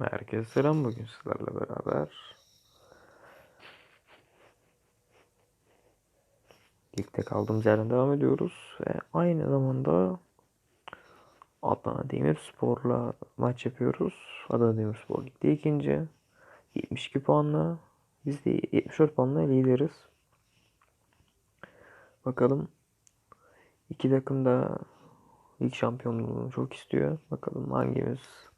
Herkese selam bugün sizlerle beraber. Ligde kaldığımız yerden devam ediyoruz. Ve aynı zamanda Adana Demirspor'la maç yapıyoruz. Adana Demirspor ligde ikinci. 72 puanla. Biz de 74 puanla lideriz. Bakalım. İki takım da lig şampiyonluğunu çok istiyor. Bakalım hangimiz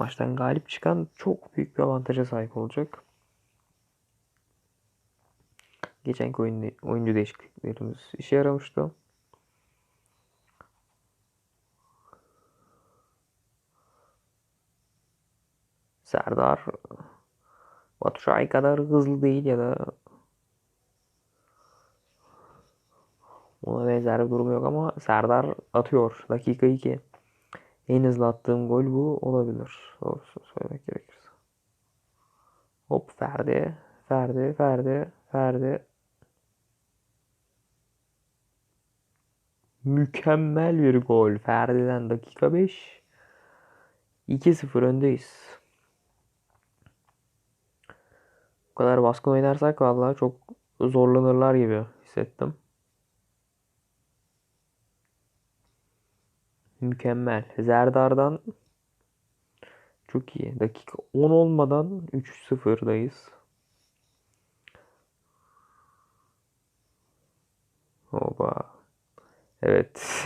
maçtan galip çıkan çok büyük bir avantaja sahip olacak. Geçenki oyun, oyuncu değişikliklerimiz işe yaramıştı. Serdar Batu Şahin kadar hızlı değil ya da ona benzer bir durum yok ama Serdar atıyor. Dakika 2. En hızlı attığım gol bu olabilir. Doğrusu söylemek gerekirse. Hop Ferdi. Ferdi. Ferdi. Ferdi. Mükemmel bir gol. Ferdi'den dakika 5. 2-0 öndeyiz. Bu kadar baskın oynarsak vallahi çok zorlanırlar gibi hissettim. Mükemmel. Zerdar'dan çok iyi. Dakika 10 olmadan 3-0'dayız. Oba. Evet.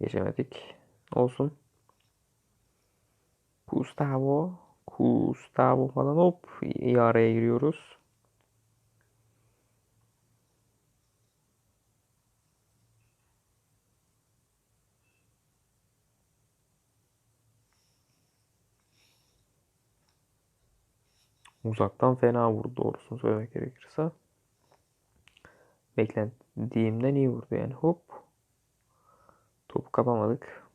Geçemedik. Olsun. Gustavo. Gustavo falan hop iyi araya giriyoruz. Uzaktan fena vurdu doğrusunu söylemek gerekirse. Beklediğimden iyi vurdu yani hop. Topu kapamadık.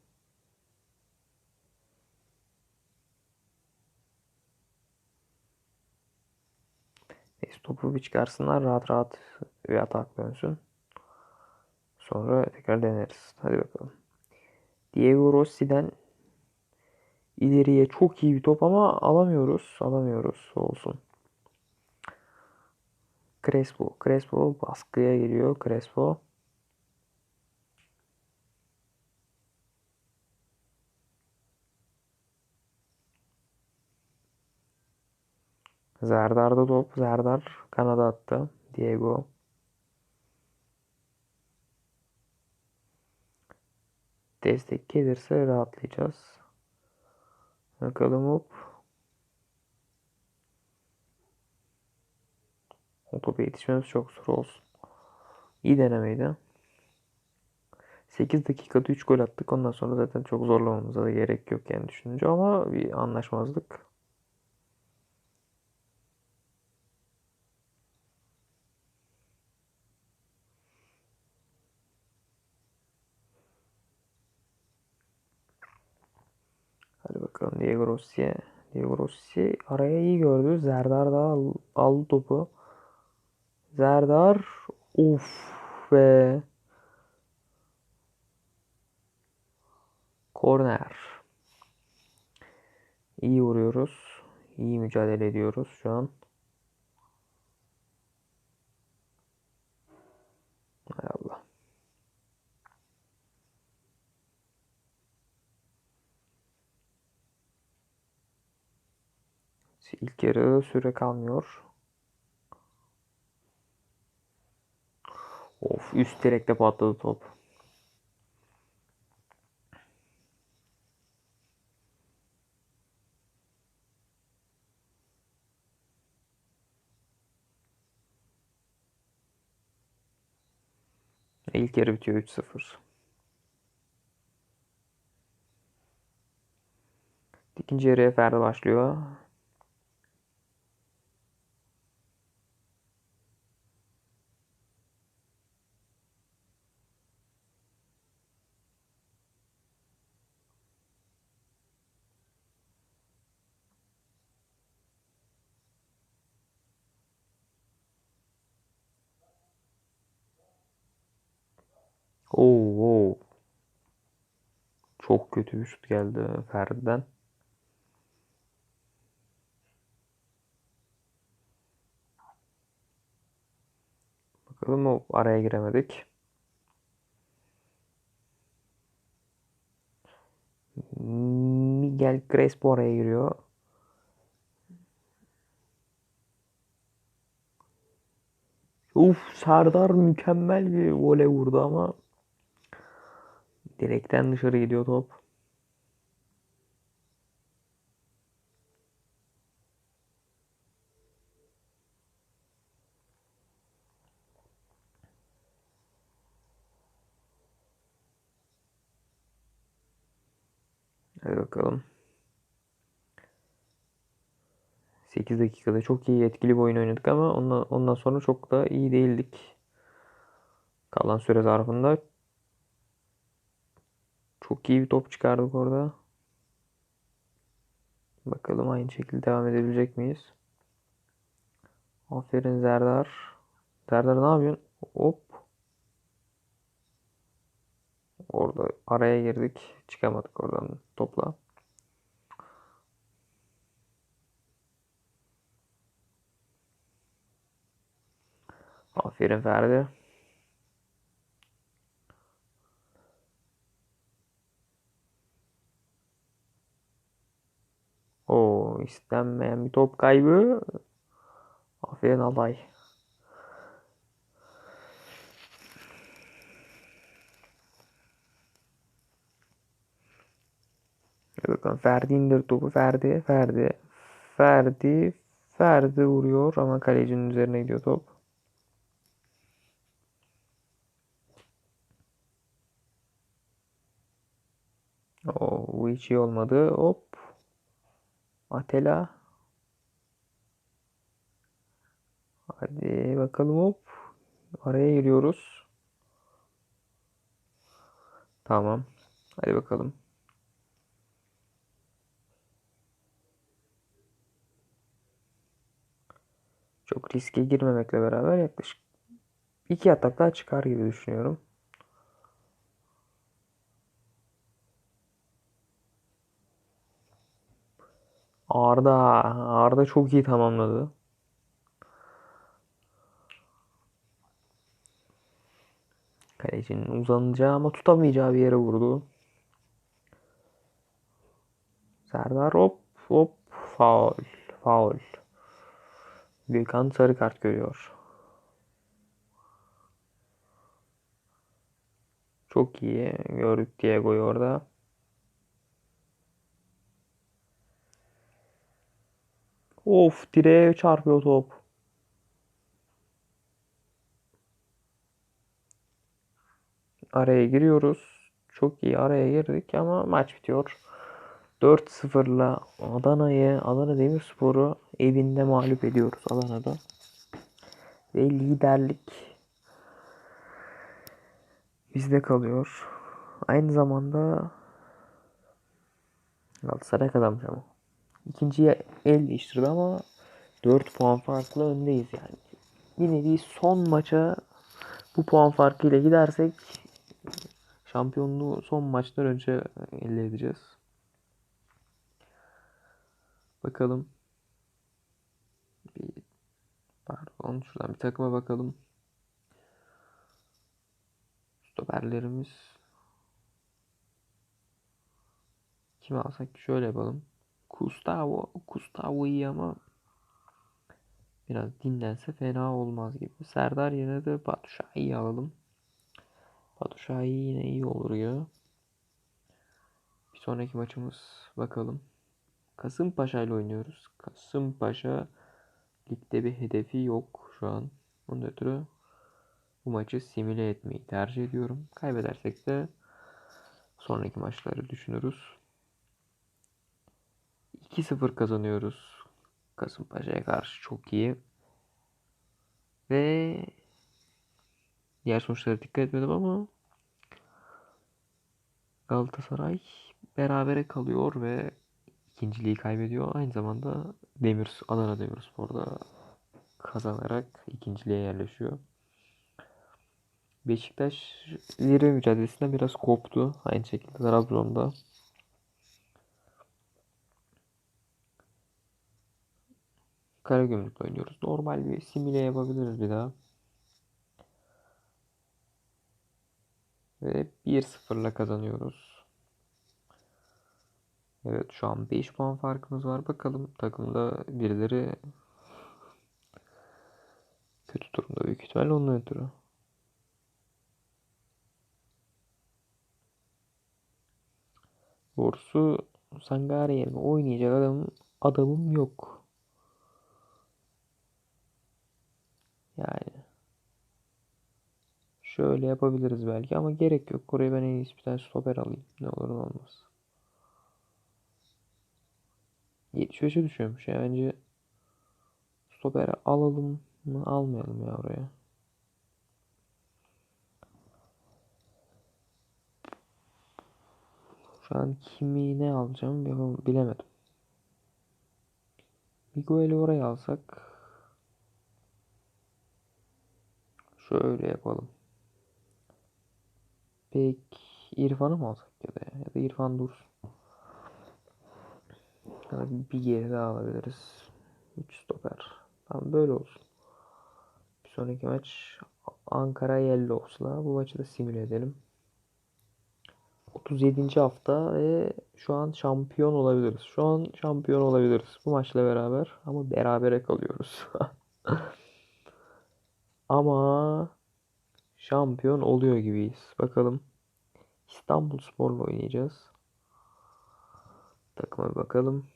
Neyse topu bir çıkarsınlar rahat rahat bir atak dönsün. Sonra tekrar deneriz. Hadi bakalım. Diego Rossi'den ileriye çok iyi bir top ama alamıyoruz. Alamıyoruz. Olsun. Crespo. Crespo baskıya geliyor. Crespo. Zerdar'da top. Zerdar kanada attı. Diego. Destek gelirse rahatlayacağız. Bakalım hop. O topa yetişmemiz çok zor olsun. İyi denemeydi. 8 dakikada 3 gol attık. Ondan sonra zaten çok zorlamamıza da gerek yok yani düşününce ama bir anlaşmazlık. Hadi bakalım Diego Rossi. Diego Rossi araya iyi gördü. Zerdar da al, aldı topu. Zerdar of ve korner. İyi vuruyoruz. İyi mücadele ediyoruz şu an. İlk yarı süre kalmıyor. Of üst direkte patladı top. İlk yarı bitiyor 3-0. İkinci yarıya Ferdi başlıyor. Oo, oo. Çok kötü bir şut geldi Ferdi'den. Bakalım o araya giremedik. Miguel Crespo araya giriyor. Uf Serdar mükemmel bir voley vurdu ama direkten dışarı gidiyor top. Hadi bakalım. 8 dakikada çok iyi etkili bir oyun oynadık ama ondan, ondan sonra çok da iyi değildik. Kalan süre zarfında çok iyi bir top çıkardık orada. Bakalım aynı şekilde devam edebilecek miyiz? Aferin Zerdar. Zerdar ne yapıyorsun? Hop. Orada araya girdik. Çıkamadık oradan topla. Aferin Ferdi. O istenmeyen bir top kaybı. Aferin Alay. Bakalım Ferdi indir topu. Ferdi, Ferdi, Ferdi, Ferdi vuruyor ama kalecinin üzerine gidiyor top. O hiç iyi olmadı. Hop. Atela. Hadi bakalım hop. Araya giriyoruz. Tamam. Hadi bakalım. Çok riske girmemekle beraber yaklaşık iki atak daha çıkar gibi düşünüyorum. Arda, Arda çok iyi tamamladı. Kalecinin uzanacağı ama tutamayacağı bir yere vurdu. Serdar hop hop faul faul. Gökhan sarı kart görüyor. Çok iyi gördük Diego'yu orada. Of direğe çarpıyor top. Araya giriyoruz. Çok iyi araya girdik ama maç bitiyor. 4-0'la Adana'yı, Adana Demirspor'u evinde mağlup ediyoruz Adana'da. Ve liderlik bizde kalıyor. Aynı zamanda Galatasaray kazanmış ama. İkinciye el değiştirdi ama 4 puan farklı öndeyiz yani. Bir nevi son maça bu puan farkıyla gidersek şampiyonluğu son maçtan önce elde edeceğiz. Bakalım. Bir, pardon şuradan bir takıma bakalım. Stoperlerimiz. Kimi alsak şöyle yapalım. Gustavo. Gustavo iyi ama biraz dinlense fena olmaz gibi. Serdar yerine de Batu Şahin'i alalım. Batu Şahin yine iyi olur ya. Bir sonraki maçımız bakalım. Kasımpaşa ile oynuyoruz. Kasımpaşa ligde bir hedefi yok şu an. Onun ötürü bu maçı simüle etmeyi tercih ediyorum. Kaybedersek de sonraki maçları düşünürüz. 2-0 kazanıyoruz. Kasımpaşa'ya karşı çok iyi. Ve diğer sonuçlara dikkat etmedim ama Galatasaray berabere kalıyor ve ikinciliği kaybediyor. Aynı zamanda Demir Adana Demirspor'da kazanarak ikinciliğe yerleşiyor. Beşiktaş zirve mücadelesinden biraz koptu. Aynı şekilde Trabzon'da. Karagümrük'le oynuyoruz. Normal bir simüle yapabiliriz bir daha. Ve 1-0'la kazanıyoruz. Evet şu an 5 puan farkımız var. Bakalım takımda birileri kötü durumda büyük ihtimal onun ötürü. Doğrusu Sangare yerine oynayacak adam, adamım yok. Yani şöyle yapabiliriz belki ama gerek yok. Oraya ben en iyisi bir tane stoper alayım. Ne olur ne olmaz. 75'e düşüyormuş ya. Bence stoper alalım mı almayalım ya oraya. Şu an kimi ne alacağım bilemedim. Miguel'i oraya alsak şöyle yapalım. Pek İrfan'ı mı alsak ya da ya da İrfan dursun. Ya da bir geri daha alabiliriz. 3 stoper. Tamam böyle olsun. Bir sonraki maç Ankara Yellows'la. Bu maçı da simüle edelim. 37. hafta ve şu an şampiyon olabiliriz. Şu an şampiyon olabiliriz bu maçla beraber ama berabere kalıyoruz. ama şampiyon oluyor gibiyiz. Bakalım. İstanbul Spor'la oynayacağız. Takıma bir bakalım.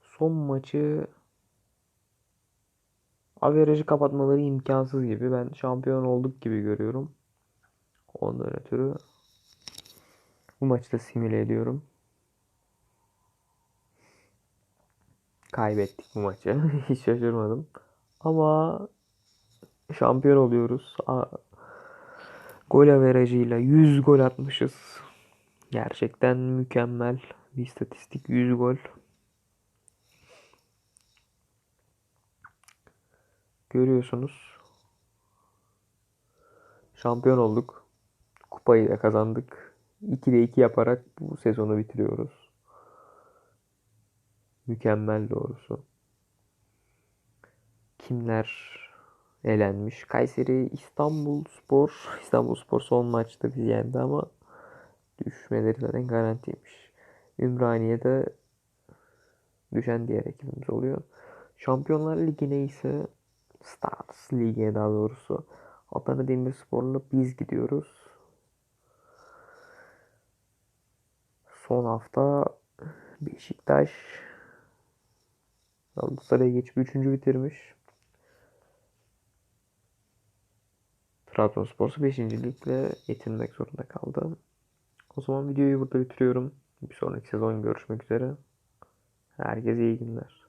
Son maçı averajı kapatmaları imkansız gibi. Ben şampiyon olduk gibi görüyorum. Ondan ötürü bu maçta simüle ediyorum. Kaybettik bu maçı. Hiç şaşırmadım. Ama şampiyon oluyoruz. Gol averajıyla 100 gol atmışız. Gerçekten mükemmel bir istatistik 100 gol. Görüyorsunuz. Şampiyon olduk. Kupayı da kazandık. 2'de 2 yaparak bu sezonu bitiriyoruz. Mükemmel doğrusu. Kimler elenmiş? Kayseri İstanbul Spor. İstanbul Spor son maçta bizi yendi ama düşmeleri zaten garantiymiş. Ümraniye'de düşen diğer ekibimiz oluyor. Şampiyonlar Ligi'ne ise Stars Ligi'ne daha doğrusu Adana Demirspor'la biz gidiyoruz. Son hafta Beşiktaş Galatasaray'a geçip 3. bitirmiş. Trabzonspor 5. ligle yetinmek zorunda kaldı. O zaman videoyu burada bitiriyorum. Bir sonraki sezon görüşmek üzere. Herkese iyi günler.